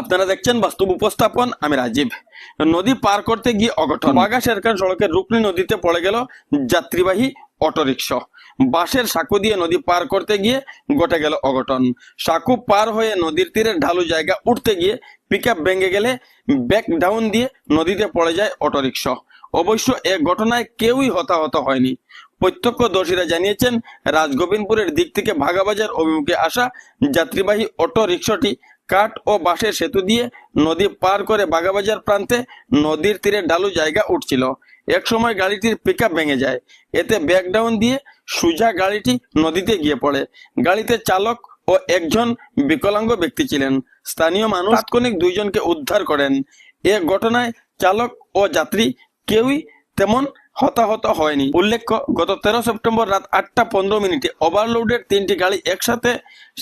আপনারা দেখছেন বাস্তব উপস্থাপন, আমি রাজীব। নদী পার করতে গিয়ে অঘটন। বাগা শেরখান সড়কের রুকনি নদীতে পড়ে গেল যাত্রীবাহী অটোরিকশা। বাঁশের সাঁকু দিয়ে নদী পার করতে গিয়ে ঘটে গেল অঘটন। সাঁকু পার হয়ে নদীর তীরের ঢালু জায়গা উঠতে গিয়ে পিক ভেঙে গেলে ব্যাক ডাউন দিয়ে নদীতে পড়ে যায় অটোরিকশা। অবশ্য এ ঘটনায় কেউই হতাহত হয়নি। প্রত্যক্ষদর্শীরা জানিয়েছেন, রাজগোবিন্দপুরের দিক থেকে ভাগাবাজার অভিমুখে আসা যাত্রীবাহী অটো রিক্সাটি কাঠ ও বাঁশের সেতু দিয়ে নদী পার করে বাগাবাজার প্রান্তে নদীর তীরে ডালু জায়গা উঠছিল। এক সময় গাড়িটির পিক ভেঙে যায়। এতে ব্যাকডাউন দিয়ে সুজা গাড়িটি নদীতে গিয়ে পড়ে। গাড়িতে চালক ও একজন বিকলাঙ্গ ব্যক্তি ছিলেন। স্থানীয় মানুষ তাৎক্ষণিক দুইজনকে উদ্ধার করেন। এ ঘটনায় চালক ও যাত্রী কেউই তেমন হতাহত হয়নি। উল্লেখ্য, গত তেরো সেপ্টেম্বর রাত আটটা পনেরো মিনিটে ওভারলোডের তিনটি গাড়ি একসাথে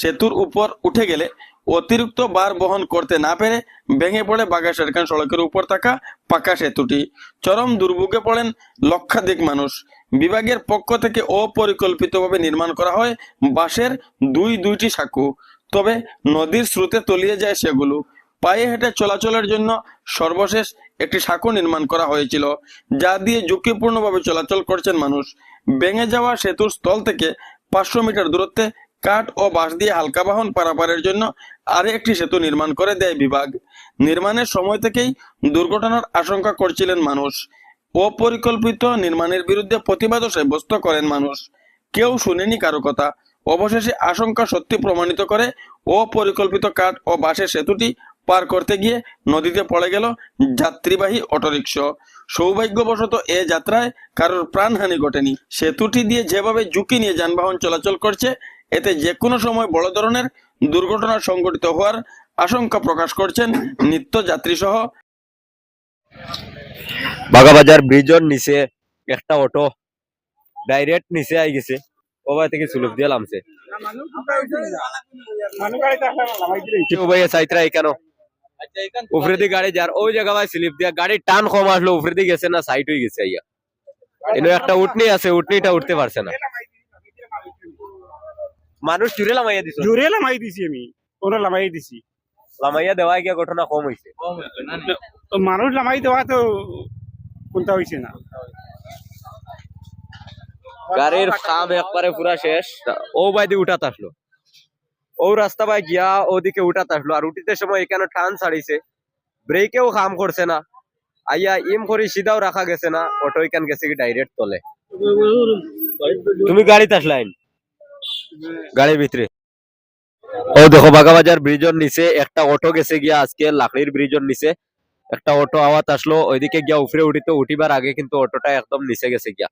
সেতুর উপর উঠে গেলে অতিরিক্ত বার বহন করতে না পেরে ভেঙে পড়ে বাগাসেরখান সড়কের উপর থাকা পাকা সেতুটি। চরম দুর্ভোগে পড়েন লক্ষাধিক মানুষ। বিভাগের পক্ষ থেকে অপরিকল্পিতভাবে নির্মাণ করা হয় বাঁশের দুই দুইটি সাঁকু। তবে নদীর স্রোতে তলিয়ে যায় সেগুলো। পায়ে হেঁটে চলাচলের জন্য সর্বশেষ একটি সাঁকো নির্মাণ করা হয়েছিল, যা দিয়ে ঝুঁকিপূর্ণভাবে চলাচল করছেন মানুষ। ভেঙে যাওয়া সেতুর স্থল থেকে পাঁচশো মিটার দূরত্বে কাঠ ও বাঁশ দিয়ে হালকা বাহন পারাপারের জন্য আরে একটি সেতু নির্মাণ করে দেয় বিভাগ। নির্মাণের সময় থেকেই দুর্ঘটনার আশঙ্কা করছিলেন মানুষ। অপরিকল্পিত নির্মাণের বিরুদ্ধে প্রতিবাদও সাব্যস্ত করেন মানুষ। কেউ শুনেনি কারও কথা। অবশেষে আশঙ্কা সত্যি প্রমাণিত করে অপরিকল্পিত কাঠ ও বাঁশের সেতুটি পার করতে গিয়ে নদীতে পড়ে গেল যাত্রীবাহী অটোরিকশা। সৌভাগ্যবশত এ যাত্রায় কারোর প্রাণহানি ঘটেনি। সেতুটি দিয়ে যেভাবে ঝুঁকি নিয়ে যানবাহন চলাচল করছে এতে যে কোনো সময় বড় ধরনের দুর্ঘটনা সংঘটিত হওয়ার আশঙ্কা প্রকাশ করছেন নিত্য যাত্রী সহ বাগাবাজার ব্রিজের নিচে একটা অটো ডাইরেক্ট নিচে আই গেছে ওবাই থেকে সুলুক দিয়ে কেন? উপরে দিয়ে গাড়ি ওই জায়গা ভাই স্লিপ দিয়া, গাড়ি টান কম আসলো উপরে দিয়ে গেছে না সাইড হয়ে গেছে একটা উঠনি আছে উঠনিটা উঠতে পারছে না। মানুষ জুড়ে লামাইয়া দিছে। জোরে লামাই দিছি আমি। ওরা লামাই দিছি। লামাইয়া দেওয়া গিয়া ঘটনা কম হয়েছে তো মানুষ লামাই দেওয়া তো কোনটা হয়েছে না? গাড়ির কাম একবারে পুরা শেষ। ও বাই দিয়ে উঠাত আসলো। ও রাস্তা বাই গিয়া ওদিকে উঠাত আসলো। আর উঠিতে সময় এখানে টান ছাড়িছে ব্রেকেও কাম করছে না। আইয়া ইম করে সিধাও রাখা গেছে না। অটো এখান গেছে কি ডাইরেক্ট তলে। তুমি গাড়িতে আসলাইন গাড়ির ভিতরে। ও দেখো বাগাবাজার ব্রিজের নিচে একটা অটো গেছে গিয়া, আজকে লাকড়ির ব্রিজের নিচে। একটা অটো আওয়াজ আসলো, ওইদিকে গিয়া উপরে উঠিতে উঠিবার আগে কিন্তু অটোটা একদম নিচে গেছে গিয়া।